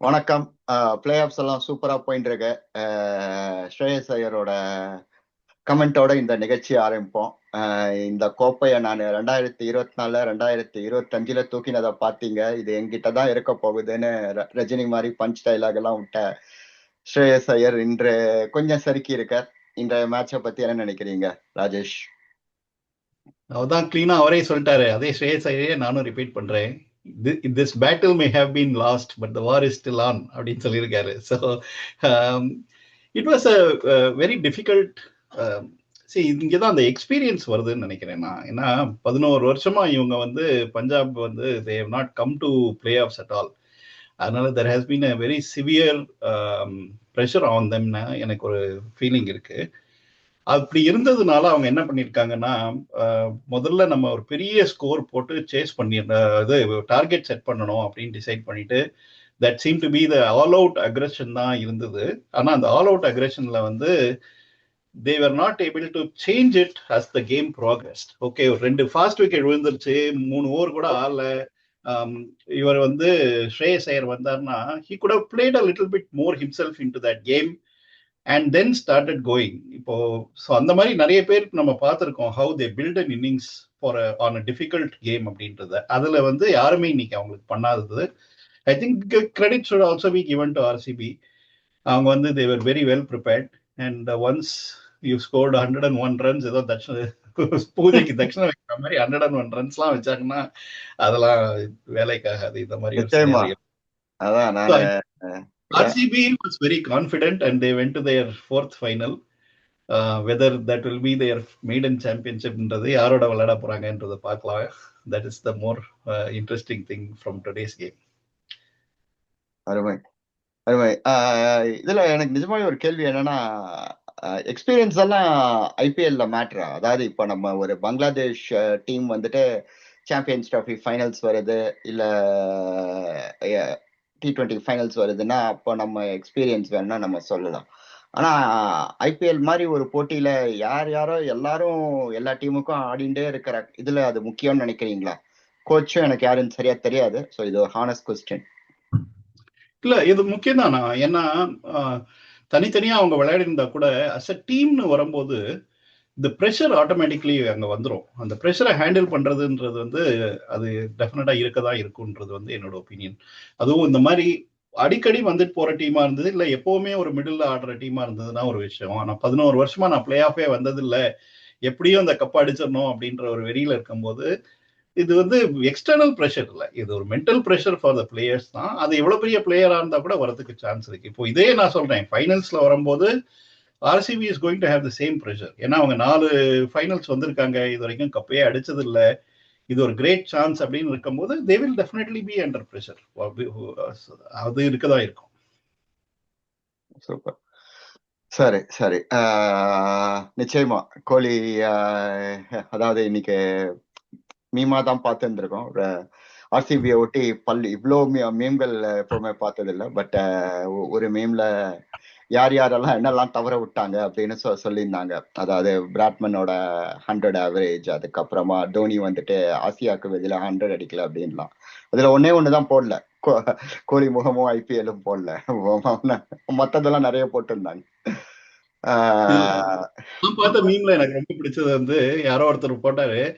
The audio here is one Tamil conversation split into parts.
வணக்கம். பிளே ஆஃப்ஸ் எல்லாம் சூப்பராக போயின்னு இருக்கு ஸ்ரேயஸ் ஐயரோட கமெண்டோட இந்த நிகழ்ச்சி ஆரம்பிப்போம். இந்த கோப்பையை நான் ரெண்டாயிரத்தி இருபத்தி நாலுல ரெண்டாயிரத்தி இருபத்தஞ்சில் தூக்கினதை பார்த்தீங்க. இது என்கிட்ட தான் இருக்க போகுதுன்னு ரஜினி மாதிரி பஞ்ச் டைலாக் எல்லாம் விட்ட ஸ்ரேயஸ் ஐயர் இன்று கொஞ்சம் சறுக்கி இருக்கார். இன்றைய மேட்சை பத்தி என்ன நினைக்கிறீங்க ராஜேஷ்? அவர்தான் கிளீனா அவரே சொல்லிட்டாரு. அதே ஸ்ரேயஸ் ஐயரே நானும் ரிப்பீட் பண்றேன். This battle may have been lost but the war is still on அப்படின்னு சொல்லியிருக்காரு. So it was a very difficult சரி இங்கே தான் அந்த எக்ஸ்பீரியன்ஸ் வருதுன்னு நினைக்கிறேன் நான். ஏன்னா பதினோரு வருஷமா இவங்க வந்து பஞ்சாப் வந்து they have not come to play offs at all அதனால there has been a very severe pressure on தம்னா எனக்கு ஒரு ஃபீலிங் இருக்குது அப்படி இருந்ததுனால அவங்க என்ன பண்ணியிருக்காங்கன்னா முதல்ல நம்ம ஒரு பெரிய ஸ்கோர் போட்டு சேஸ் பண்ணி இது டார்கெட் செட் பண்ணணும் அப்படின்னு டிசைட் பண்ணிட்டு that seem to be the all out aggression தான் இருந்தது. ஆனால் அந்த ஆல் அவுட் அக்ரெஷனில் வந்து they not able to change it as the game progress okay ஒரு ரெண்டு ஃபாஸ்ட் விக்கெட் விழுந்துருச்சு மூணு ஓவர் கூட ஆடல. இவர் வந்து ஸ்ரேயஸ் ஐயர் வந்தார்னா he could have played a little bit more himself into that game and then started going இப்போ ஸோ அந்த மாதிரி நிறைய பேர் நம்ம பார்த்துருக்கோம் how they build an innings for on a difficult game அப்படின்றத. அதில் வந்து யாருமே இன்னைக்கு அவங்களுக்கு பண்ணாதது. I think credit should also be given to RCB அவங்க வந்து they were very well prepared and once you scored hundred and one runs ஏதோ தட்சண பூஜைக்கு தட்சணம் வைக்கிற மாதிரி ஹண்ட்ரட் அண்ட் ஒன் ரன்ஸ்லாம் வச்சாங்கன்னா அதெல்லாம் வேலைக்காகாது. இந்த மாதிரி. அதான் RCB was very confident and they went to their fourth final. Uh, whether that will be their maiden championship ன்றது யாரோட விளையாட போறாங்கன்றதை பார்க்கலாம் that is the more uh, interesting thing from today's game அருமை அருமை ஆஹ் இதுல எனக்கு நிஜமாவே ஒரு கேள்வி என்னன்னா எக்ஸ்பீரியன்ஸ் எல்லாம் ஐபிஎல்ல மேட்ரா அதாவது இப்ப நம்ம ஒரு பங்களாதேஷ் டீம் வந்துட்டு சாம்பியன்ஸ் ட்ராஃபி ஃபைனல்ஸ் வருது இல்ல டி ட்வெண்ட்டி ஃபைனல்ஸ் வருதுன்னா அப்போ நம்ம எக்ஸ்பீரியன்ஸ் வேணும்னா நம்ம சொல்லலாம். ஆனா ஐபிஎல் மாதிரி ஒரு போட்டியில யார் யாரோ எல்லாரும் எல்லா டீமுக்கும் ஆடிண்டே இருக்கிற இதில் அது முக்கியம்னு நினைக்கிறீங்களா? கோச்சும் எனக்கு யாருன்னு சரியா தெரியாது. ஸோ இது ஒரு ஹானஸ்ட் கொஸ்டின் இல்ல இது முக்கியம் தானா ஏன்னா தனித்தனியாக தனித்தனியா அவங்க விளையாடி இருந்தா கூட அஸ் அ டீம்னு வரும்போது இந்த ப்ரெஷர் ஆட்டோமேட்டிக்லி அங்கே வந்துடும் அந்த ப்ரெஷரை ஹேண்டில் பண்ணுறதுன்றது வந்து அது டெஃபனெட்டாக இருக்க தான் இருக்குன்றது வந்து என்னோட ஒப்பீனியன் அதுவும் இந்த மாதிரி அடிக்கடி வந்துட்டு போகிற டீமாக இருந்தது இல்லை எப்போவுமே ஒரு மிடில் ஆடுற டீமாக இருந்ததுன்னா ஒரு விஷயம். ஆனால் பதினோரு வருஷமாக நான் பிளே ஆஃபே வந்தது எப்படியும் அந்த கப் அடிச்சிடணும் அப்படின்ற ஒரு வெறியில் இருக்கும்போது இது வந்து எக்ஸ்டர்னல் ப்ரெஷர் இல்லை. இது ஒரு mental pressure for the players தான். அது எவ்வளோ பெரிய பிளேயராக இருந்தால் கூட வரதுக்கு சான்ஸ் இருக்குது இப்போ இதே நான் சொல்கிறேன் ஃபைனல்ஸில் வரும்போது RCB is going to have the same pressure ஏன்னா அவங்க நாலு ஃபைனல்ஸ் வந்திருக்காங்க. இது வரைக்கும் கப்பையே அடிச்சது இல்லை இது ஒரு கிரேட் சான்ஸ் அப்படின்னு இருக்கும்போது they will definitely be under pressure அது இருக்கதா இருக்கும். சூப்பர் சரி சரி. ஆஹ் நிச்சயமா. கோலி ஆஹ் அதாவது இன்னைக்கு மீமா தான் பார்த்துருந்துருக்கோம். ஆர்சிபியை ஒட்டி பல் இவ்வளோ மீம்கள் எப்பவுமே பார்த்ததில்லை. பட் ஒரு மீம்ல யார் யாரெல்லாம் என்னெல்லாம் தவற விட்டாங்க அப்படின்னு சொ சொல்லியிருந்தாங்க. அதாவது பிராட்மனோட ஹண்ட்ரட் ஆவரேஜ் அதுக்கப்புறமா தோனி வந்துட்டு ஆசியாவுக்கு வெளியில ஹண்ட்ரட் அடிக்கல அப்படின்லாம் அதுல ஒன்னே ஒண்ணுதான் போடல. கோ- கோலி முகமும் ஐபிஎல்லும் போடல. மத்ததெல்லாம் நிறைய போட்டிருந்தாங்க. ஆஹ் பார்த்த மீம்ல எனக்கு ரொம்ப பிடிச்சது வந்து யாரோ ஒருத்தர் போட்டாரு.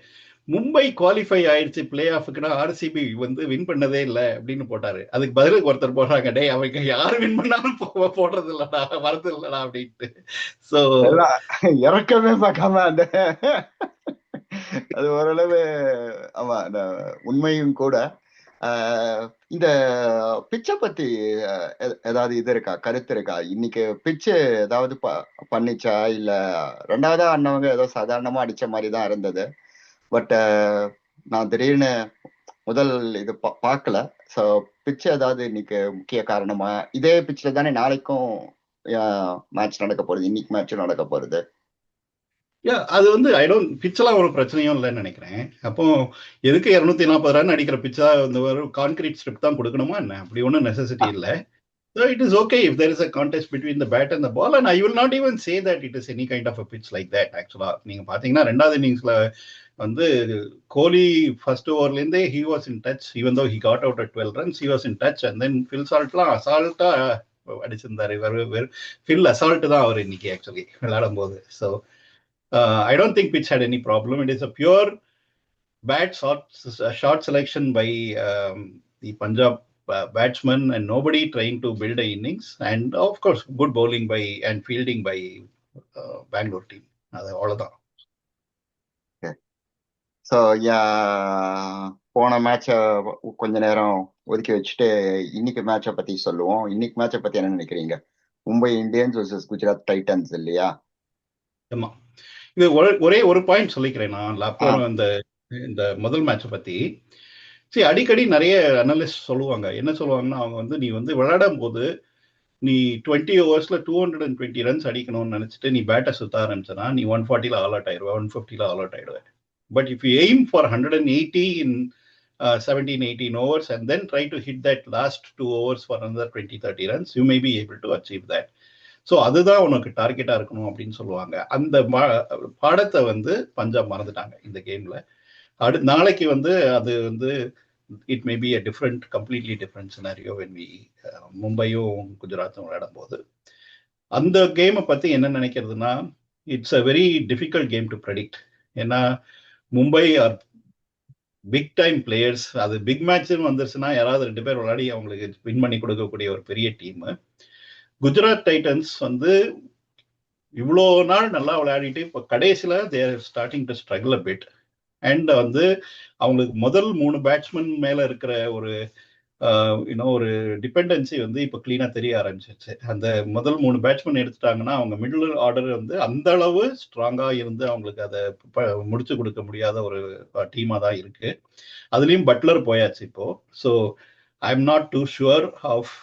மும்பை குவாலிஃபை ஆயிடுச்சு பிளே ஆஃபுக்குன்னா ஆர்சிபி வந்து வின் பண்ணதே இல்லை அப்படின்னு போட்டாரு. அதுக்கு பதிலுக்கு ஒருத்தர் போடுறாங்க டே அவங்க யாரு வின் பண்ணாலும் போடுறது இல்லடா வரது இல்லடா அப்படின்ட்டு. சோ இறக்கவே பார்க்காம அந்த அது ஓரளவு ஆமா அந்த உண்மையும் கூட. ஆஹ் இந்த பிச்சை பத்தி ஏதாவது இது இருக்கா கருத்து இருக்கா? இன்னைக்கு பிச்சு ஏதாவது ப- பண்ணிச்சா? இல்ல ரெண்டாவதா அண்ணவங்க ஏதோ சாதாரணமா அடிச்ச மாதிரி தான் இருந்தது. பட் நான் திடீர்னு முதல் இது பா- பார்க்கல. ஸோ பிச்சு ஏதாவது இன்னைக்கு முக்கிய காரணமா? இதே பிச்சில் தானே நாளைக்கும் மேட்ச் நடக்க போகுது இன்னைக்கு மேட்சும் நடக்க போகுது அது வந்து ஐ டோன்ட் பிச்செல்லாம் ஒரு பிரச்சனையும் இல்லைன்னு நினைக்கிறேன். அப்போ எதுக்கு இருநூத்தி நாற்பது ரன் அடிக்கிற பிச்சா இந்த ஒரு கான்கிரீட் ஸ்ட்ரிப் தான் கொடுக்கணுமா என்ன? அப்படி ஒன்றும் நெசசிட்டி இல்லை. So it is okay if there is a contest between the bat and the ball, and I will not even say that it is any kind of a pitch like that. Actually, நீங்க பாத்தீங்கன்னா ரெண்டாவது இன்னிங்ஸ்ல வந்து Kohli first ஓவர்லேருந்தே he was in touch even though he got out at twelve runs he was in touch and then Phil சால்ட்லாம் அசால்ட்டா அடிச்சிருந்தாரு. இவர் ஃபில் அசால்ட் தான் அவர் இன்னைக்கு ஆக்சுவலி விளையாடும் போது so I don't think pitch had any problem it is a pure bad shot shot selection by the Punjab batsman and nobody trying to build a innings. And of course good bowling by and fielding by uh, Bangalore team. அது அவ்வளவுதான். ஸோ போன மேட்சை கொஞ்ச நேரம் ஒதுக்கி வச்சுட்டு இன்னைக்கு மேட்சை பத்தி சொல்லுவோம். இன்னைக்கு மேட்சை பத்தி என்ன நினைக்கிறீங்க? Mumbai Indians versus Gujarat Titans இல்லையா? ஆமா. இது ஒரே ஒரு பாயிண்ட் சொல்லிக்கிறேன் நான். அப்புறம் இந்த இந்த முதல் மேட்சை பத்தி. சரி அடிக்கடி நிறைய அனலிஸ்ட் சொல்லுவாங்க. என்ன சொல்லுவாங்கன்னா அவங்க வந்து நீ வந்து விளையாடும் போது நீ twenty ஓவர்ஸ்ல two hundred and twenty runs அடிக்கணும்னு நினைச்சிட்டு நீ பேட்டை சுத்த ஆரம்பிச்சனா நீ ஒன் ஃபார்ட்டில ஆல் அவுட் ஆயிடுவேன் ஒன் ஃபிஃப்டில ஆல் அவுட் ஆயிடுவேன் but if you aim for hundred and eighty in seventeen eighteen overs and then try to hit that last two overs for another twenty thirty runs you may be able to achieve that so அதுதான் உனக்கு டார்கெட்டாக இருக்கணும் அப்படின்னு சொல்லுவாங்க. அந்த பாடத்தை வந்து பஞ்சாப் மறந்துட்டாங்க இந்த கேமில் அடு நாளைக்கு வந்து அது வந்து it may be a different completely different scenario when we மும்பையும் குஜராத்தும் விளையாடும் போது அந்த கேமை பற்றி என்ன நினைக்கிறதுனா it's a very difficult game to predict ஏன்னா Mumbai are big time players அது பிக் மேட்ச்னு வந்துருச்சுன்னா யாராவது ரெண்டு பேர் விளையாடி அவங்களுக்கு வின் பண்ணி கொடுக்கக்கூடிய ஒரு பெரிய டீம் குஜராத் டைட்டன்ஸ் வந்து இவ்வளோ நாள் நல்லா விளையாடிட்டு இப்போ கடைசியில் they're starting to struggle a bit and வந்து அவங்களுக்கு முதல் மூணு பேட்ஸ்மேன் மேல இருக்கிற ஒரு இன்னும் ஒரு டிபெண்டன்சி வந்து இப்போ கிளீனாக தெரிய ஆரம்பிச்சிருச்சு. அந்த முதல் மூணு பேட்ஸ்மேன் எடுத்துட்டாங்கன்னா அவங்க மிடில் ஆர்டர் வந்து அந்த அளவு ஸ்ட்ராங்காக இருந்து அவங்களுக்கு அதை முடிச்சு கொடுக்க முடியாத ஒரு டீமாக தான் இருக்கு. அதுலேயும் பட்லர் போயாச்சு இப்போ. So I am not too sure of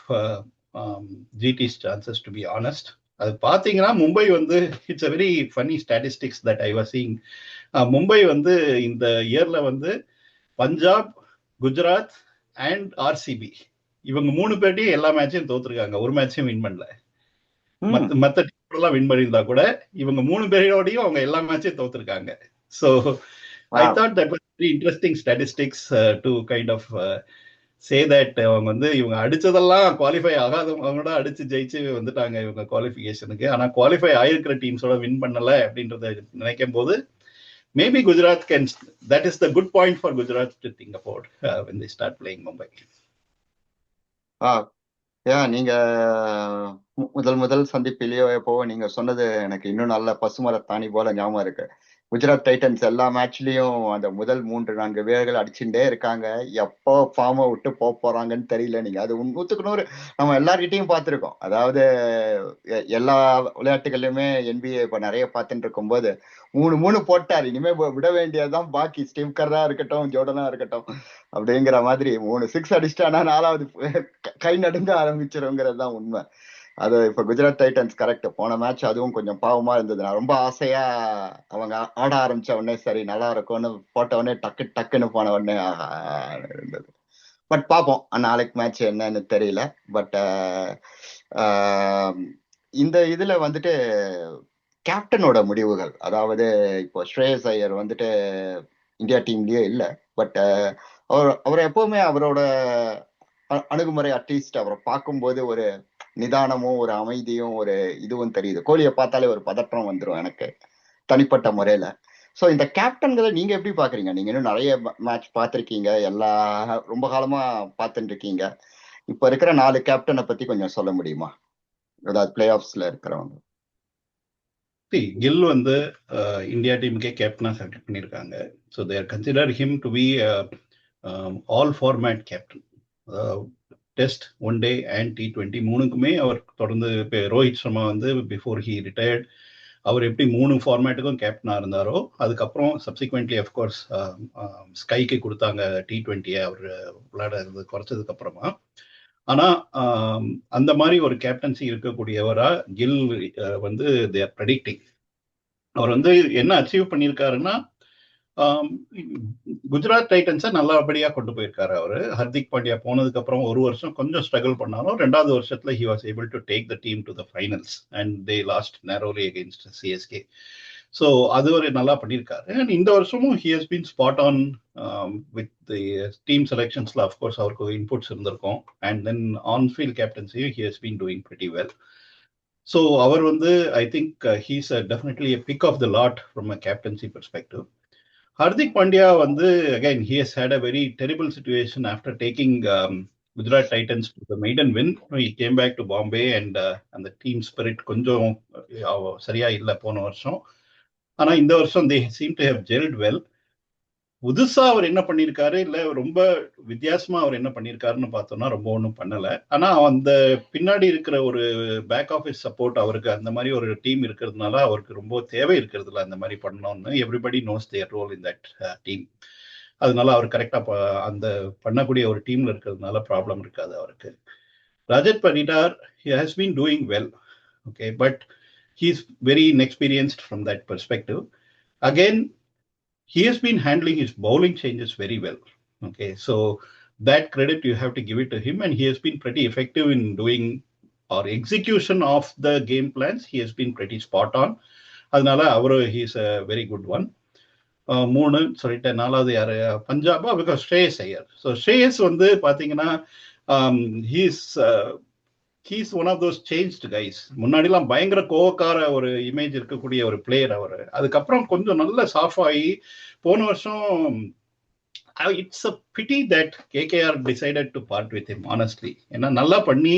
GT's chances to be honest அது பார்த்தீங்கன்னா மும்பை வந்து it's a very funny statistics that I was seeing Mumbai வந்து இந்த இயர்ல வந்து பஞ்சாப் குஜராத் அண்ட் ஆர்சிபி இவங்க மூணு பேர்ட்டையும் எல்லா மேட்சையும் தோத்துருக்காங்க. ஒரு மேட்சையும் வின் பண்ணல. மத்த டீம் வின் பண்ணியிருந்தா கூட இவங்க மூணு பேரோடையும் அவங்க எல்லா மேட்சையும் தோத்துருக்காங்க. So I thought that was very interesting statistics to kind of say that அவங்க வந்து இவங்க அடிச்சதெல்லாம் குவாலிஃபை ஆகாதவங்க அடிச்சு ஜெயிச்சு வந்துட்டாங்க இவங்க குவாலிஃபிகேஷனுக்கு ஆனா குவாலிஃபை ஆயிருக்கிற டீம்ஸோட வின் பண்ணல அப்படின்றத நினைக்கும் போது maybe Gujarat can that is the good point for Gujarat to think about when the start playing Mumbai ஆ நீங்க முதல் முதல் சந்திப்பிலேயோ எப்போ நீங்க சொன்னது எனக்கு இன்னும் நல்ல பசுமர தாணி போல ஞாபகம் இருக்கு. குஜராத் டைட்டன்ஸ் எல்லா மேட்ச்லயும் அந்த முதல் மூன்று நான்கு வீரர்கள் அடிச்சுட்டே இருக்காங்க. எப்போ ஃபார்மை விட்டு போக போறாங்கன்னு தெரியல. நீங்க அது நூத்துக்கு நூறு நம்ம எல்லார்கிட்டையும் பார்த்துருக்கோம். அதாவது எல்லா விளையாட்டுகள்லயுமே என்பிஏ இப்ப நிறைய பார்த்துட்டு இருக்கும்போது மூணு மூணு போட்டார். இனிமே விட வேண்டியதுதான். பாக்கி ஸ்டீவ் கர்ரா இருக்கட்டும் ஜோடனா இருக்கட்டும் அப்படிங்கிற மாதிரி மூணு சிக்ஸ் அடிச்சிட்டானா நாலாவது கை நடுங்க ஆரம்பிச்சிருங்கிறது தான் உண்மை. அது இப்ப குஜராத் டைட்டன்ஸ் கரெக்ட் போன மேட்ச் அதுவும் கொஞ்சம் பாவமா இருந்தது. நான் ரொம்ப ஆசையா அவங்க ஆட ஆரம்பிச்ச உடனே சரி நல்லா இருக்கும்னு போட்ட உடனே டக்கு டக்குன்னு போன உடனே இருந்தது. பட் பார்ப்போம் நாளைக்கு மேட்ச் என்னன்னு தெரியல. பட் இந்த இதுல வந்துட்டு கேப்டனோட முடிவுகள் அதாவது இப்போ ஸ்ரேயஸ் ஐயர் வந்துட்டு இந்தியா டீம்லயே இல்லை. பட் அவர் அவர் எப்பவுமே அவரோட அணுகுமுறை அட்லீஸ்ட் அவரை பார்க்கும்போது ஒரு நிதானமும் ஒரு அமைதியும் ஒரு இதுவும் தெரியுது. கோலியை பார்த்தாலே ஒரு பதற்றம் வந்துடும் எனக்கு தனிப்பட்ட முறையில. ஸோ இந்த கேப்டன்களை நீங்க எப்படி பாக்குறீங்க நீங்க இன்னும் நிறைய மேட்ச் பார்த்துருக்கீங்க. எல்லா ரொம்ப காலமா பார்த்துட்டு இருக்கீங்க இப்ப இருக்கிற நாலு கேப்டனை பத்தி கொஞ்சம் சொல்ல முடியுமா? ஏதாவது பிளே ஆஃப்ஸ்ல இருக்கிறவங்க கில் வந்து இந்தியா டீமுக்கே கேப்டனா செலக்ட் பண்ணியிருக்காங்க. So they consider him to be all format captain test one day and T twenty மூணுக்குமே அவர் தொடர்ந்து இப்போ ரோஹித் சர்மா வந்து பிஃபோர் ஹி ரிட்டையர்ட் அவர் எப்படி மூணு ஃபார்மேட்டுக்கும் கேப்டனாக இருந்தாரோ அதுக்கப்புறம் சப்சிக்வெண்ட்லி அஃப்கோர்ஸ் ஸ்கைக்கு கொடுத்தாங்க டி ட்வெண்ட்டியை அவர் விளையாடுறது குறைச்சதுக்கு அப்புறமா. ஆனால் அந்த மாதிரி ஒரு கேப்டன்சி இருக்கக்கூடியவராக கில் வந்து தேர் ப்ரெடிக்டிங் அவர் வந்து என்ன அச்சீவ் பண்ணியிருக்காருன்னா குஜராத் டைட்டன்ஸை நல்லபடியாக கொண்டு போயிருக்காரு அவர். ஹர்திக் பாண்டியா போனதுக்கு அப்புறம் ஒரு வருஷம் கொஞ்சம் ஸ்ட்ரகிள் பண்ணாலும் ரெண்டாவது வருஷத்துல he was able to take the team to the finals and they lost narrowly against CSK so அது ஒரு நல்லா பண்ணியிருக்காரு. அண்ட் இந்த வருஷமும் he has been spot on with the team செலெக்ஷன்ஸ்ல of course அவருக்கு இன்புட்ஸ் இருந்திருக்கும். And then on field கேப்டன்சியும் he has been doing pretty well so அவர் வந்து I think he's definitely pick of the lot from a captaincy perspective Hardik Pandya வந்து again he has had a very terrible situation after taking Gujarat Titans to the maiden win he came back to Bombay and அந்த டீம் ஸ்பிரிட் கொஞ்சம் சரியா இல்லை போன வருஷம். ஆனா இந்த வருஷம் they seem to have gelled well புதுசா அவர் என்ன பண்ணியிருக்காரு இல்ல ரொம்ப வித்தியாசமா அவர் என்ன பண்ணியிருக்காருன்னு பார்த்தோம்னா ரொம்ப ஒன்றும் பண்ணல. ஆனா அந்த பின்னாடி இருக்கிற ஒரு பேக் ஆஃபீஸ் சப்போர்ட் அவருக்கு அந்த மாதிரி ஒரு டீம் இருக்கிறதுனால அவருக்கு ரொம்ப தேவை இருக்கிறது இல்லை அந்த மாதிரி பண்ணணும்னு everybody knows their role in that team அதனால அவர் கரெக்டா அந்த பண்ணக்கூடிய ஒரு டீம்ல இருக்கிறதுனால ப்ராப்ளம் இருக்காது அவருக்கு. ரஜத் பண்ணிட்டார் he has been doing well okay but he is very inexperienced from that perspective again he has been handling his bowling changes very well. Okay, so that credit you have to give it to him, and he has been pretty effective in doing or execution of the game plans. He has been pretty spot on. அதனால அவரு he's a very good one மூணு சொல்லிட்டு நாலாவது யாரு பஞ்சாபா பிகாஸ் ஸ்ரேயஸ் ஐயர் ஸோ ஸ்ரேயஸ் வந்து பார்த்தீங்கன்னா he's he's one of those change guys முன்னாடிலாம் பயங்கர கோவக்கார ஒரு இமேஜ் இருக்கக்கூடிய ஒரு பிளேயர் அவர். அதுக்கப்புறம் கொஞ்சம் நல்ல சாஃப் ஆகி போன வருஷம் it's a pity that KKR decided to part with him honestly ஏன்னா நல்லா பண்ணி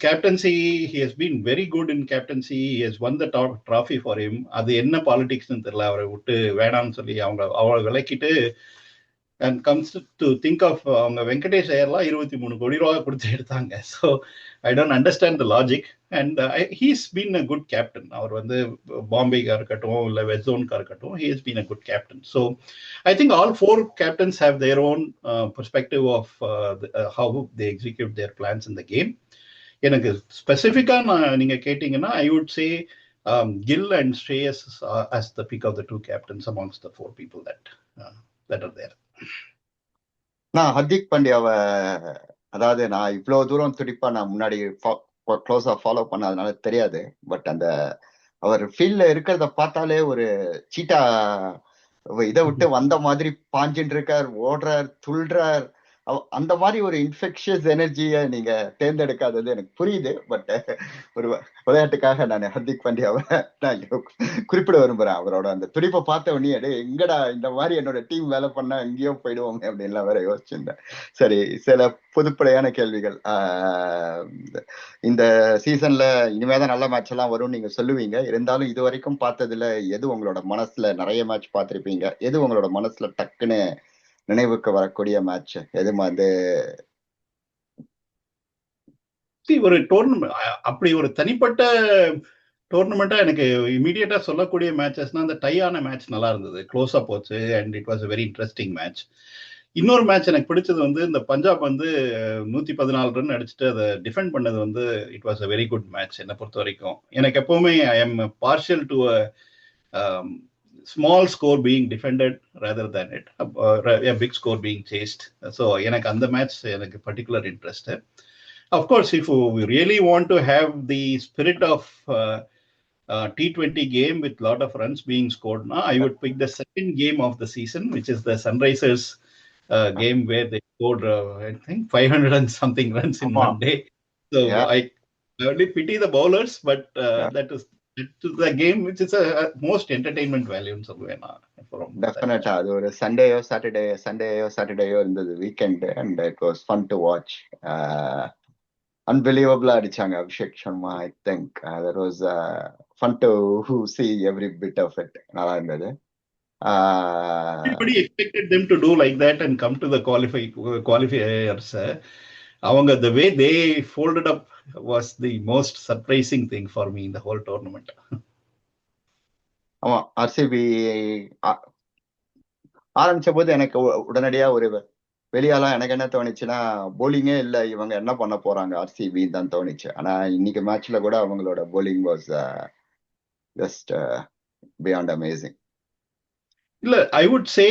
captaincy he has been very good in captaincy he has won the top trophy for him அது என்ன பாலிடிக்ஸ்னு தெரியல. அவரை விட்டு வேணாம்னு சொல்லி அவங்க அவளை விளக்கிட்டு and comes to think of அவங்க வெங்கடேஷ் ஐயர்லாம் இருபத்தி மூணு கோடி ரூபா கொடுத்து எடுத்தாங்க. So I don't understand the logic and he's been a good captain அவர் வந்து பாம்பேக்காக இருக்கட்டும் இல்லை வெஸ்ட் இருக்கட்டும் he's has been a good captain so I think all four captains have their own perspective of how they execute their plans இந்த கேம் எனக்கு ஸ்பெசிஃபிக்காக நான் நீங்கள் கேட்டிங்கன்னா I would say Gill and Shreyas as the pick of the two captains amongst the four people that that are there நான் ஹர்திக் பாண்டியாவை அதாவது நான் இவ்வளவு தூரம் துடிப்பா நான் முன்னாடி க்ளோஸா ஃபாலோ பண்ணாதனால தெரியாது. பட் அந்த அவர் ஃபீல்ட்ல இருக்கிறத பார்த்தாலே ஒரு சீட்டா இதை விட்டு வந்த மாதிரி பாஞ்சின் இருக்கார் ஓடுறார் துள்றார் அந்த மாதிரி ஒரு இன்ஃபெக்ஷியஸ் எனர்ஜியை நீங்க தேர்ந்தெடுக்காதது எனக்கு புரியுது பட் ஒரு விளையாட்டுக்காக நான் ஹர்திக் பாண்டியாவை நான் குறிப்பிட விரும்புறேன். அவரோட அந்த துடிப்பை பார்த்த உடனே அடே எங்கடா இந்த மாதிரி என்னோட டீம் வேலை பண்ணா எங்கேயோ போயிடுவோமே அப்படின்லாம் வேற யோசிச்சிருந்தேன். சரி சில புதுப்படையான கேள்விகள் இந்த சீசன்ல இனிமேதான் நல்ல மேட்ச் எல்லாம் வரும்னு நீங்க சொல்லுவீங்க. இருந்தாலும் இது வரைக்கும் பார்த்ததுல எது உங்களோட மனசுல நிறைய மேட்ச் பார்த்துருப்பீங்க? எது உங்களோட மனசுல டக்குன்னு நினைவுக்கு வரக்கூடிய மேட்ச் எது வந்து ஒரு டோர்னமெண்ட் அப்படி ஒரு தனிப்பட்ட டோர்னமெண்ட்டா எனக்கு இமீடியட்டா சொல்லக்கூடிய மேட்சஸ்னா அந்த டையான மேட்ச் நல்லா இருந்தது. க்ளோஸா போச்சு and it was very interesting match இன்னொரு மேட்ச் எனக்கு பிடிச்சது வந்து இந்த பஞ்சாப் வந்து நூத்தி பதினாலு ரன் அடிச்சுட்டு அதை டிஃபெண்ட் பண்ணது வந்து it was a very good match என்னை பொறுத்த வரைக்கும் எனக்கு எப்பவுமே I am partial to small score being defended rather than it uh, a big score being chased so எனக்கு அந்த மேட்ச் எனக்கு particular interest of course if we really want to have the spirit of uh, uh, T20 game with lot of runs being scored now I would pick the second game of the season which is the Sunrisers uh, game where they scored uh, I think 500 and something runs in one day so Yeah. I, I only pity the bowlers but uh, Yeah. that is to the game which is a, a most entertainment value சொல்லுவேன் நான். டெஃபினட்டா அது ஒரு சண்டேயோ சாட்டர்டே சண்டேயோ சாட்டர்டேயோ இருந்தது weekend and it was fun to watch அன்பிலீவபிளா அடிச்சாங்க Abhishek Sharma I think that was fun to see every bit of it நல்லா இருந்தது Uh, Everybody expected them to do like that and come to the qualify qualifiers. uh, அவங்க the way they folded up was the most surprising thing for me in the whole tournament. ஆமா ஆர்சிபி ஆரம்பிச்ச போது எனக்கு உடனடியா ஒரு வெளியால எனக்கு என்ன தோணுச்சுன்னா போலிங்கே இல்ல இவங்க என்ன பண்ண போறாங்க? ஆர்சிபி தான் தோணுச்சு. ஆனா இன்னைக்கு மேட்ச்ல கூட அவங்களோட bowling was just beyond amazing இல்ல I would say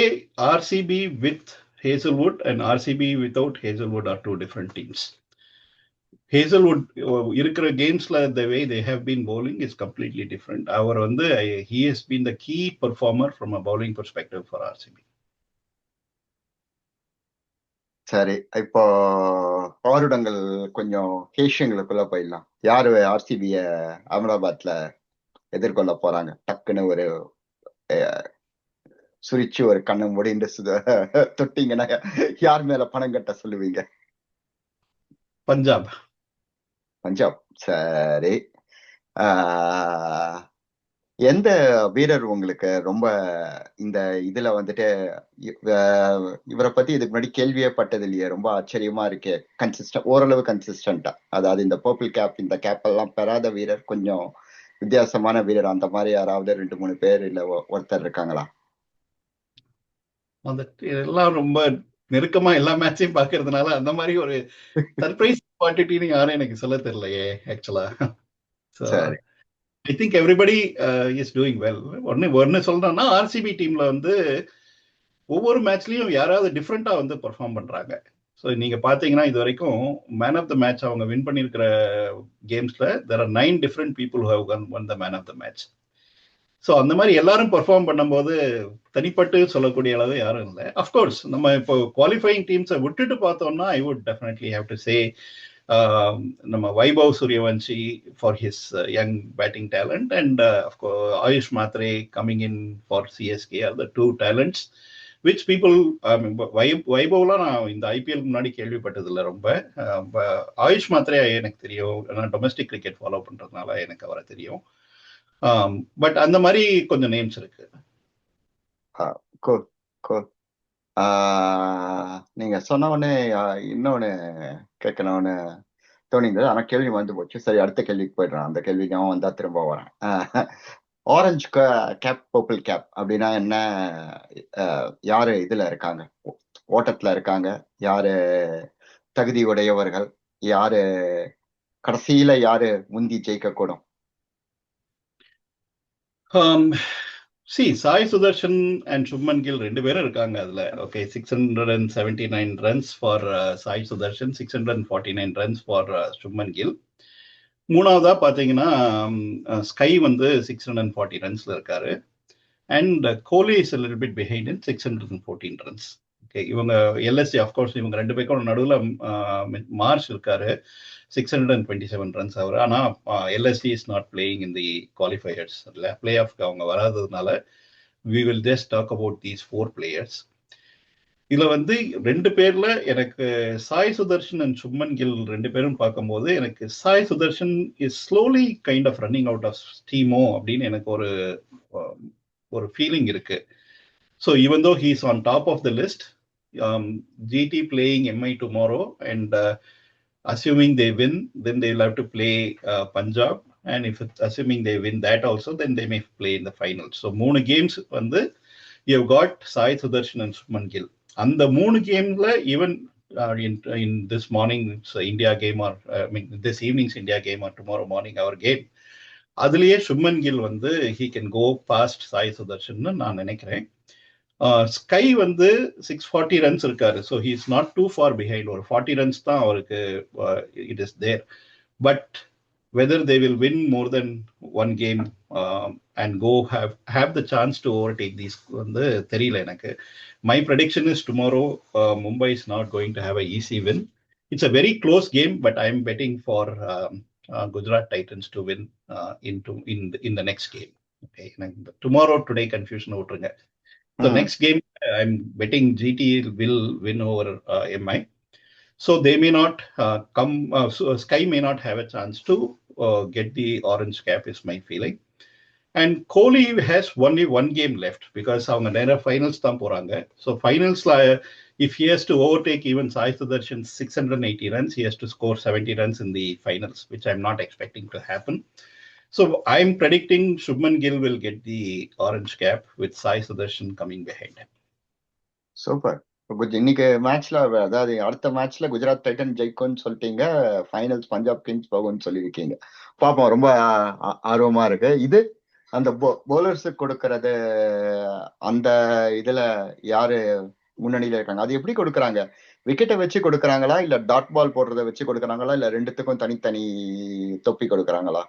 RCB with Hazlewood and RCB without Hazlewood are two different teams Hazlewood இருக்கிற கேம்ஸ்ல the way they have been bowling is completely different அவர் வந்து he has been the key performer from a bowling perspective for RCB சரி இப்போ ஆருடங்கள் கொஞ்சம் கேஷங்களுக்குள்ள போயிடலாம். யாரு ஆர்சிபிய அகமதாபாத்ல எதிர்கொள்ள போறாங்க? டக்குன்னு ஒரு சுரிச்சு ஒரு கண்ணை முடிந்து தொட்டிங்கன்னா யார் மேல பணம் கட்ட சொல்லுவீங்க? பஞ்சாப். பஞ்சாப் சரி. எந்த வீரர் உங்களுக்கு ரொம்ப இந்த இதுல வந்துட்டு இவரை பத்தி இதுக்கு முன்னாடி கேள்வியே பட்டது இல்லையே ரொம்ப ஆச்சரியமா இருக்கே. கன்சிஸ்டன்ட் ஓரளவு கன்சிஸ்டன்டா அதாவது இந்த பர்பிள் கேப் இந்த கேப் எல்லாம் பெறாத வீரர் கொஞ்சம் வித்தியாசமான வீரர். அந்த மாதிரி யாராவது ரெண்டு மூணு பேர் இல்ல ஒருத்தர் இருக்காங்களா? அந்த எல்லாம் ரொம்ப நெருக்கமா எல்லா மேட்சையும் பாக்குறதுனால அந்த மாதிரி ஒரு சர்ப்ரைஸ் குவான்டிட்டின்னு யாரும் எனக்கு சொல்ல தெரியலையே ஆக்சுவலா I think everybody is doing well ஒன்னு ஒன்னு சொல்றேன்னா ஆர்சிபி டீம்ல வந்து ஒவ்வொரு மேட்ச்லயும் யாராவது டிஃப்ரெண்டா வந்து பெர்ஃபார்ம் பண்றாங்க. ஸோ நீங்க பாத்தீங்கன்னா இது வரைக்கும் மேன் ஆஃப் த மேட்ச் அவங்க வின் பண்ணியிருக்கிற கேம்ஸ்ல there are nine different people have won the man of the match so அந்த மாதிரி எல்லாரும் பெர்ஃபார்ம் பண்ணும்போது தனிப்பட்டு சொல்லக்கூடிய அளவு யாரும் இல்லை. அஃப்கோர்ஸ் நம்ம இப்போ குவாலிஃபைங் டீம்ஸை விட்டுட்டு பார்த்தோம்னா I would definitely have to say Um, நம்ம Vaibhav Suryavanshi for his young batting talent and Ayush Mhatre coming in for CSK are the two talents which people வைபவ்லாம் நான் இந்த ஐபிஎல் முன்னாடி கேள்விப்பட்டதில்ல ரொம்ப. ஆயுஷ் மாத்ரே எனக்கு தெரியும். நான் டொமஸ்டிக் கிரிக்கெட் ஃபாலோ பண்றதுனால எனக்கு அவரை தெரியும். பட் அந்த மாதிரி கொஞ்சம் நேம்ஸ் இருக்கு. cool, cool. நீங்க சொன்ன உடனே இன்னொன்னு கேட்கணும்னு தோணிந்தது. ஆனா கேள்வி வந்து போச்சு. சரி அடுத்த கேள்விக்கு போயிடுறேன் அந்த கேள்விக்கு அவன் வந்தா திரும்ப வரேன். ஆரஞ்சு கேப் பர்பிள் கேப் அப்படின்னா என்ன? யாரு இதுல இருக்காங்க? ஓட்டத்துல இருக்காங்க. யாரு தகுதி உடையவர்கள்? யாரு கடைசியில யாரு முந்தி ஜெயிக்க கூடும் சி சாய் சுதர்ஷன் அண்ட் சுப்மன் கில் ரெண்டு பேரும் இருக்காங்க அதுல. Okay six hundred and seventy nine runs for Sai Sudharsan six hundred and forty nine runs for Shubman Gill மூணாவதா பாத்தீங்கன்னா ஸ்கை வந்து சிக்ஸ் ஹண்ட்ரட் அண்ட் ஃபார்ட்டி ரன்ஸ்ல இருக்காரு. And Kohli is little bit behind in six hundred and fourteen runs okay இவங்க எல்எஸ்சி அஃப்கோர்ஸ் இவங்க ரெண்டு பேருக்கும் நடுவில் மார்ச் இருக்காரு. Six hundred and twenty seven runs அவர் ஆனால் LSG is not playing in the qualifiers இல்லை பிளே ஆஃப்க்கு அவங்க வராததுனால we will just talk about these four players இதில் வந்து ரெண்டு பேரில் எனக்கு சாய் சுதர்ஷன் அண்ட் சுப்மன் கில் ரெண்டு பேரும் பார்க்கும்போது எனக்கு Sai Sudharsan is slowly kind of running out of ஸ்டீமோ அப்படின்னு எனக்கு ஒரு ஒரு ஃபீலிங் இருக்கு. So even though he's on top of the list GT playing MI tomorrow and assuming they win, then they'll have to play uh, Punjab. And if it's assuming they win that also, then they may play in the finals. So மூணு games வந்து you've got Sai Sudarshan and Suman Gill. அந்த மூணு கேம்ல even in in this morning it's a India game or uh, I mean this evening's India game or tomorrow morning our game அதுலயே சுப்மன் கில் வந்து he can go past Sai Sudharsan நான் நினைக்கிறேன் ஸ்கை வந்து சிக்ஸ் ஃபார்ட்டி ரன்ஸ் இருக்காரு. So he is not too far behind ஒரு ஃபார்ட்டி ரன்ஸ் தான் அவருக்கு it is there but whether they will win more than one game and go have have the chance to overtake these வந்து தெரியல எனக்கு. My prediction is tomorrow Mumbai is not going to have a easy win it's a very close game but I am betting for Gujarat Titans to win in to in in the next game okay எனக்கு டுமாரோ டுடே கன்ஃபியூஷன் விட்டுருங்க. The Hmm. next game, I'm betting GT will win over uh, MI. So they may not uh, come, uh, so Sky may not have a chance to uh, get the orange cap, is my feeling. And Kohli has only one game left because அவங்க நேர ஃபைனல்ஸ் தான் போறாங்க ஸோ ஃபைனல்ஸ்ல if he has to overtake even Sai Sudarshan's 680 runs, he has to score 70 runs in the finals, which I'm not expecting to happen. So I'm predicting Shubman Gill will get the orange cap with Sai Sudarshan coming behind him. Super குஜ் இன்னைக்கு மேட்ச்ல அதாவது அடுத்த மேட்ச்ல குஜராத் டைட்டன் ஜெயிக்கும்னு சொல்லிட்டீங்க. ஃபைனல்ஸ் பஞ்சாப் கிங்ஸ் போகும்னு சொல்லியிருக்கீங்க. பாப்போம். ரொம்ப ஆ- ஆ- ஆர்வமா இருக்கு. இது அந்த போலர்ஸுக்கு கொடுக்கறது அந்த இதுல யாரு முன்னணியில இருக்காங்க? அது எப்படி கொடுக்கறாங்க? விக்கெட்டை வச்சு கொடுக்கறாங்களா? இல்ல டாட் பால் போடுறத வச்சு கொடுக்கறாங்களா? இல்ல ரெண்டுத்துக்கும் தனித்தனி தொப்பி கொடுக்கறாங்களா?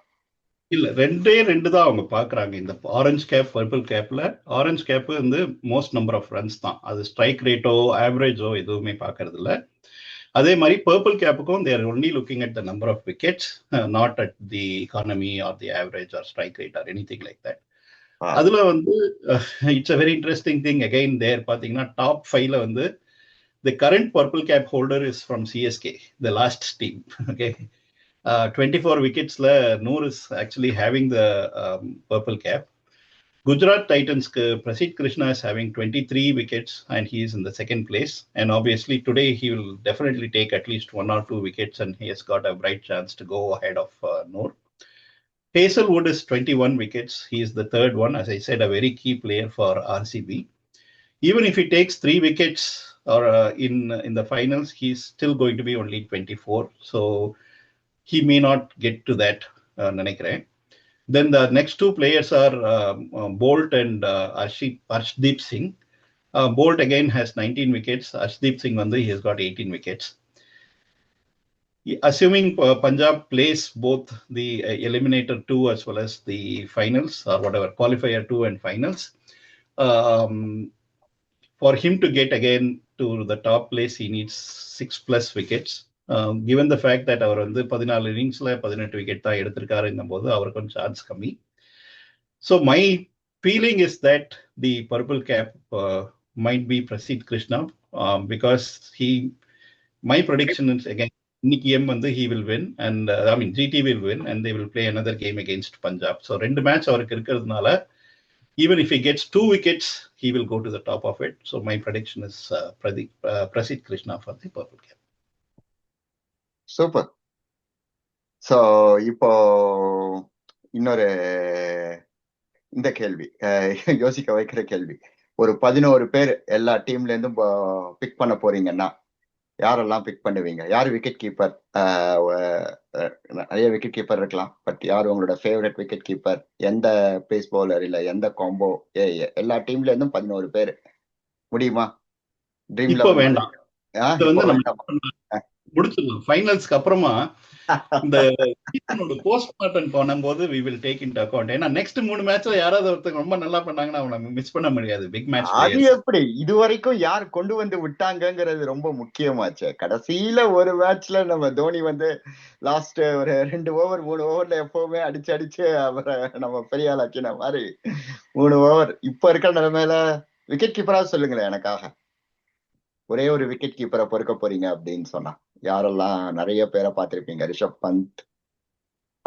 இல்ல ரெண்டே ரெண்டு தான் அவங்க பாக்குறாங்க. இந்த ஆரஞ்சு கேப் பர்பிள் கேப்ல ஆரஞ்சு கேப் வந்து மோஸ்ட் நம்பர் ஆஃப் ரன்ஸ் தான். அது ஸ்ட்ரைக் ரேட்டோ ஆவரேஜோ எதுவுமே பாக்குறது இல்ல அதே மாதிரி purple கேப்புக்கும் they're only looking at the number of wickets not at the economy or the average or strike rate or any thing like that அதுல வந்து it's a very interesting thing again there பாத்தீங்கன்னா டாப் ஃபைவ்ல வந்து the current purple cap holder is from CSK the last team okay twenty four விக்கெட்ஸ்ல Noor is actually having the purple cap Gujarat டைட்டன்ஸ்க்கு Prasidh Krishna is having twenty three wickets and he is in the second place and obviously today he will definitely take at least one or two wickets and he has got a bright chance to go ahead of Noor Hazelwood is 21 wickets. He is the third one, as I said, a very key player for RCB. Even if he takes three wickets or uh, in in the finals, he's still going to be only 24. So he may not get to that. Uh, Nanekre. Then the next two players are um, uh, Bolt and uh, Arshdeep, Singh. Uh, Bolt again has 19 wickets. Arshdeep Singh, Vandu, he has got 18 wickets assuming uh, Punjab plays both the uh, eliminator two as well as the finals or whatever qualifier two and finals, um, for him to get again to the top place, he needs six plus wickets. Given the fact that அவர் வந்து பதினாலு இன்னிங்ஸ்ல பதினெட்டு விக்கெட் தான் எடுத்திருக்காருங்கும் போது அவருக்கு கொஞ்சம் சான்ஸ் கம்மி. So my feeling is that the purple cap might be Prasidh Krishna because he my prediction is again இன்னைக்கு எம் வந்து he will win and I mean GT will win and they will play another game against Punjab so ரெண்டு மேட்ச் அவருக்கு இருக்கிறதுனால even if he gets two wickets he will go to the top of it so my prediction is Pradeep Prasidh Krishna for the purple cap super so இப்போ இன்னொரு இந்த கேள்வி. யோசிக்க வைக்கிற கேள்வி. ஒரு பதினோரு பேர் எல்லா டீம்ல இருந்தும் பிக் பண்ண போறீங்கன்னா யாரெல்லாம் பிக் பண்ணுவீங்க? யார் விக்கெட் கீப்பர் நிறைய விக்கெட் கீப்பர் இருக்கலாம். பட் யார் உங்களோட ஃபேவரட் விக்கெட் கீப்பர் எந்த பேஸ் பவுலர் இல்ல எந்த காம்போ எல்லா டீம்ல இருந்தும் பதினோரு பேர். முடியுமா? ட்ரீம்ல வேண்டாம். முடிச்சிடலாம். ஃபைனல்ஸ்க்கு அப்புறமா இந்த சீசனோட போஸ்ட்மார்ட்டம் பண்ணும்போது we will take in account ஏன்னா நெக்ஸ்ட் மூணு மேட்ச்ல யாராவது ஒருத்தங்க ரொம்ப நல்லா பண்ணாங்கன்னா அவனை மிஸ் பண்ண முடியாது. பிக் மேட்ச் அது எப்படி? இது வரைக்கும் யார் கொண்டு வந்து விட்டாங்கங்கிறது ரொம்ப முக்கியமாச்சு. கடைசியில ஒரு மேட்ச்ல நம்ம தோனி வந்து லாஸ்ட் ஒரு ரெண்டு ஓவர் மூணு ஓவர்ல எப்பவுமே அடிச்சு அடிச்சு அவரை நம்ம பெரிய ஆளாக்கின மாதிரி மூணு ஓவர் இப்ப இருக்கிற நிலைமையில விக்கெட் கீப்பரா சொல்லுங்களேன் எனக்காக. ஒரே ஒரு விக்கெட் கீப்பரை பொறுக்க போறீங்க அப்படின்னு சொன்னா. யாரெல்லாம் நிறைய பேரை பார்த்திருப்பீங்க? ரிஷப் பந்த்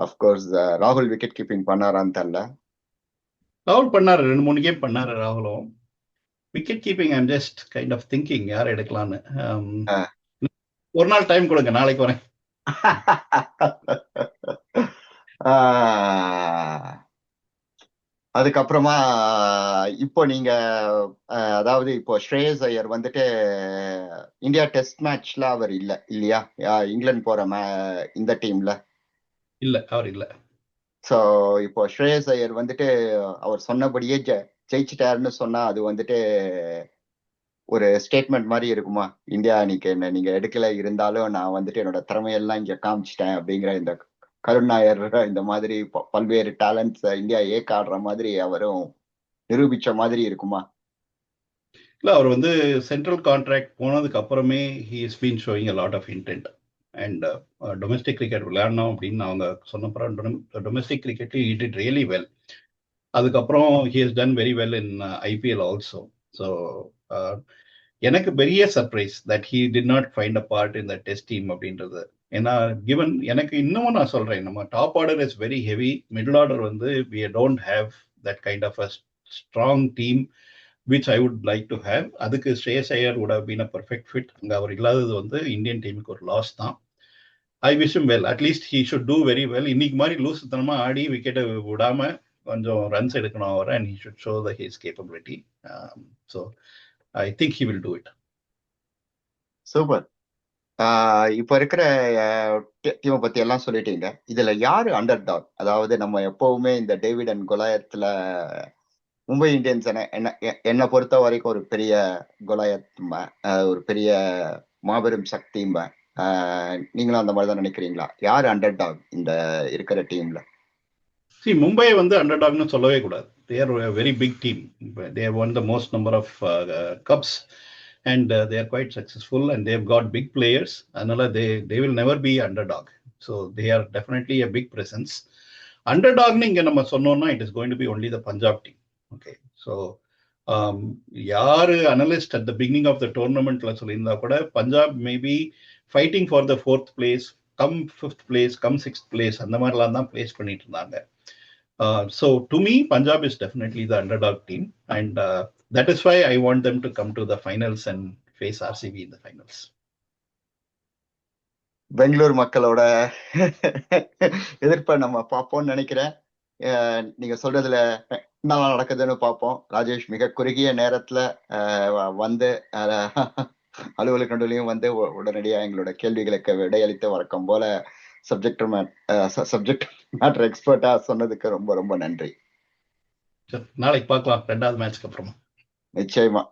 அப்கோர்ஸ் ராகுல் விக்கெட் கீப்பிங் பண்ணாரான்னு தெரியல. ராகுல் பண்ணாரு. ரெண்டு மூணு கேம் பண்ணாரு ராகுலும். Wicket keeping I'm just kind of thinking யார் எடுக்கலான்னு ஒரு நாள் டைம் கொடுங்க. நாளைக்கு வரேன். அதுக்கப்புறமா இப்போ நீங்க அதாவது இப்போ ஸ்ரேயஸ் ஐயர் வந்துட்டு இந்தியா டெஸ்ட் மேட்ச்ல அவர் இல்ல இல்லையா? இங்கிலாந்து போற இந்த டீம்ல. இல்ல அவர் இல்ல. சோ இப்போ ஸ்ரேயஸ் ஐயர் வந்துட்டு அவர் சொன்னபடியே ஜெயிச்சிட்டாருன்னு சொன்னா அது வந்துட்டு ஒரு ஸ்டேட்மெண்ட் மாதிரி இருக்குமா? இந்தியா அன்னைக்கு என்ன நீங்க எடுக்கல இருந்தாலும் நான் வந்துட்டு என்னோட திறமையெல்லாம் இங்க காமிச்சிட்டேன் அப்படிங்கிற இந்த கருண் நாயர் இந்த மாதிரி பல்வேறு டேலண்ட்ஸ் இந்தியா ஏக் ஆடுற மாதிரி அவரும் நிரூபிச்ச மாதிரி இருக்குமா? இல்ல அவர் வந்து சென்ட்ரல் கான்ட்ராக்ட் போனதுக்கு அப்புறமே he is been showing a lot of intent and domestic cricket விளையாடணும் அப்படின்னு அவங்க சொன்னப்புறம் domestic cricket it it really well அதுக்கப்புறம் he has done very well in IPL also so எனக்கு பெரிய surprise that he did not find a part in the test team அப்படின்றது. ஏன்னா கிவன் எனக்கு இன்னமும் நான் சொல்றேன் நம்ம top order is very heavy middle order வந்து we don't have that kind of a strong team which I would like to have அதுக்கு Shreyas Iyer would been a perfect fit அங்கே அவர் இல்லாதது வந்து இந்தியன் டீமுக்கு ஒரு லாஸ் தான். I wish well at least he should do very well இன்னைக்கு மாதிரி லூசுத்தனமா ஆடி விக்கெட்டை விடாம கொஞ்சம் ரன்ஸ் எடுக்கணும் அவர் and he should show the his capability so I think he will do it super இப்போ இருக்கிற டீமை பத்தி எல்லாம் சொல்லிட்டீங்க. இதுல யாரு அண்டர் டாக் அதாவது நம்ம எப்பவுமே இந்த டேவிட் அண்ட் கொலாயத்துல மும்பை இந்தியன்ஸ் என்ன என்ன என்னை பொறுத்த வரைக்கும் ஒரு பெரிய கொலாயத் ஒரு பெரிய மாபெரும் சக்திம்ப நீங்களும் அந்த மாதிரி தான் நினைக்கிறீங்களா? யாரு அண்டர் டாக் இந்த இருக்கிற டீம்ல சி மும்பை வந்து அண்டர் டாக்னு சொல்லவே கூடாது. There very big team they won the most number of cups and they are quite successful and they've got big players அதனால they they will never be underdog so they are definitely a big presence under டாக்னு இங்கே நம்ம சொன்னோம்னா it is going to be only the Punjab team okay so யாரு analyst at the beginning of the டோர்னமெண்ட்ல சொல்லியிருந்தா கூட Punjab maybe fighting for the fourth place come fifth place come sixth place அந்த மாதிரிலாம் தான் பிளேஸ் பண்ணிட்டு இருந்தாங்க Uh, so to me, Punjab is definitely the underdog team, and uh, that is why I want them to come to the finals and face RCB in the finals. Bangalore மக்களோட எதிர்ப்பை நம்ம பார்ப்போம்னு நினைக்கிறேன். நீங்க சொல்றதுல என்ன நடக்குதுன்னு பார்ப்போம். ராஜேஷ் மிக குறுகிய நேரத்துல வந்து அலுவலக நடுவிலையும் வந்து உ- உடனடியா எங்களோட கேள்விகளுக்கு விடையளித்து வழக்கம் போல சப்ஜெக்ட் சப்ஜெக்ட் மேட்டர் எக்ஸ்பர்ட்டா சொன்னதுக்கு ரொம்ப ரொம்ப நன்றி. நாளைக்கு பார்க்கலாம். ரெண்டாவது மேட்ச்க்கு அப்புறமா. நிச்சயமா